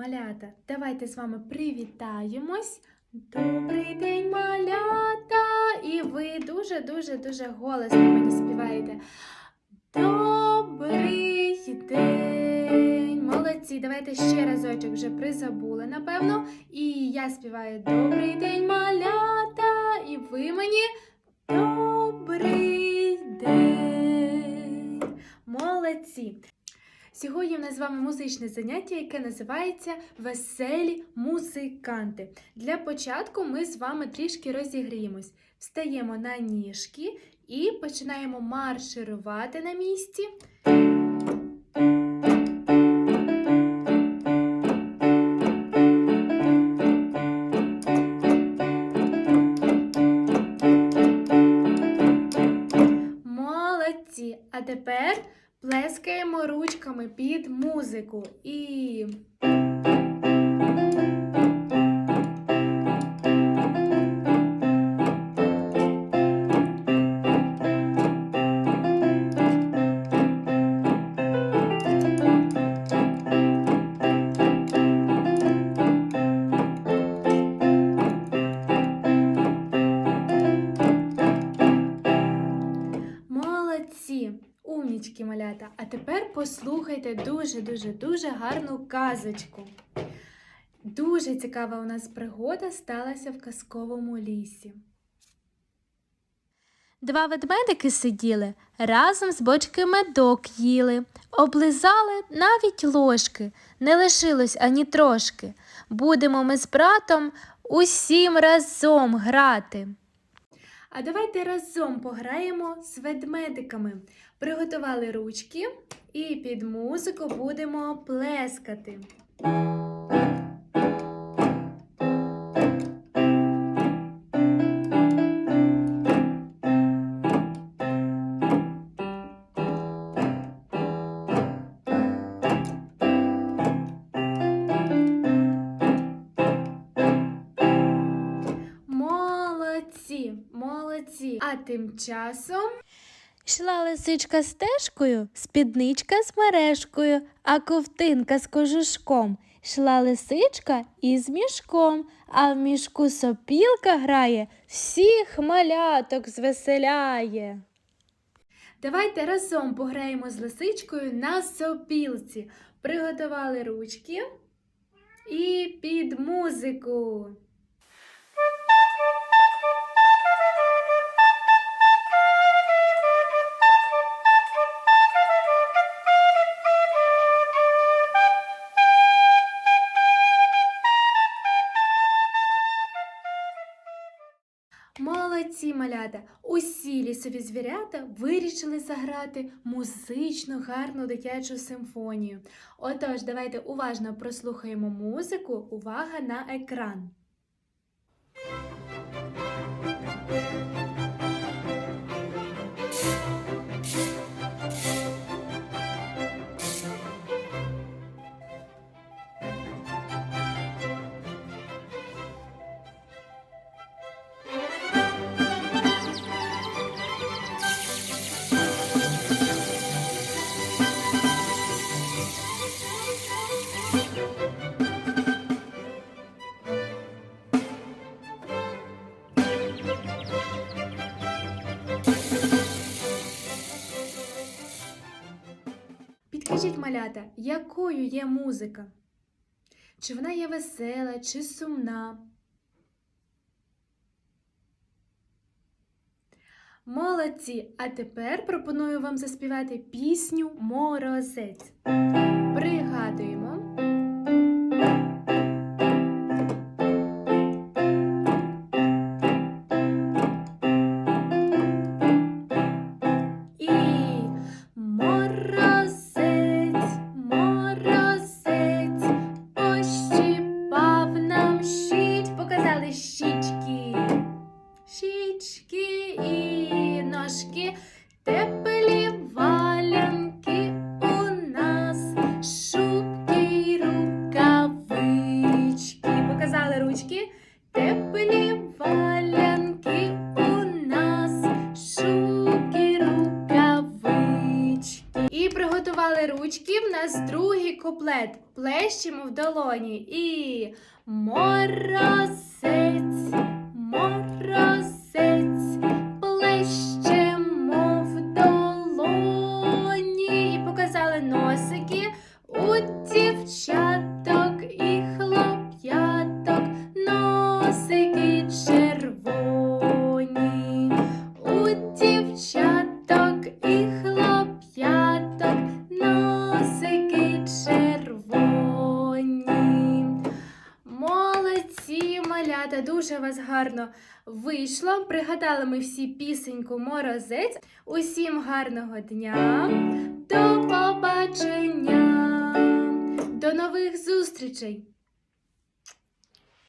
малята, давайте з вами привітаємось. Добрий день, малята! І ви дуже-дуже дуже голосно мені співаєте. Добрий день! Молодці! Давайте ще разочок вже призабули, напевно. І я співаю Добрий день, малята! І ви мені Добрий день! Молодці! Сьогодні в нас з вами музичне заняття, яке називається Веселі музиканти. Для початку ми з вами трішки розігріємось. Встаємо на ніжки і починаємо марширувати на місці. Молодці! А тепер плескаємо ручками під музику і. Умнічки, малята! А тепер послухайте дуже-дуже дуже гарну казочку. Дуже цікава у нас пригода сталася в казковому лісі. Два ведмедики сиділи, разом з бочки медок їли, облизали навіть ложки, не лишилось ані трошки. Будемо ми з братом усім разом грати. А давайте разом пограємо з ведмедиками. Приготували ручки і під музику будемо плескати. Молодці. А тим часом Йшла лисичка стежкою, спідничка з мережкою, а ковтинка з кожушком. Йшла лисичка із мішком, а в мішку сопілка грає, всіх маляток звеселяє. Давайте разом пограємо з лисичкою на сопілці. Приготували ручки і під музику. Молодці малята! Усі лісові звірята вирішили заграти музичну гарну дитячу симфонію. Отож, давайте уважно прослухаємо музику. Увага на екран. Підкажіть, малята, якою є музика? Чи вона є весела, чи сумна? Молодці! А тепер пропоную вам заспівати пісню Морозець. Пригадуємо. Приготували ручки, в нас другий куплет. Плещемо в долоні. І морозець, дуже вас гарно вийшло. Пригадали ми всі пісеньку Морозець. Усім гарного дня. До побачення. До нових зустрічей!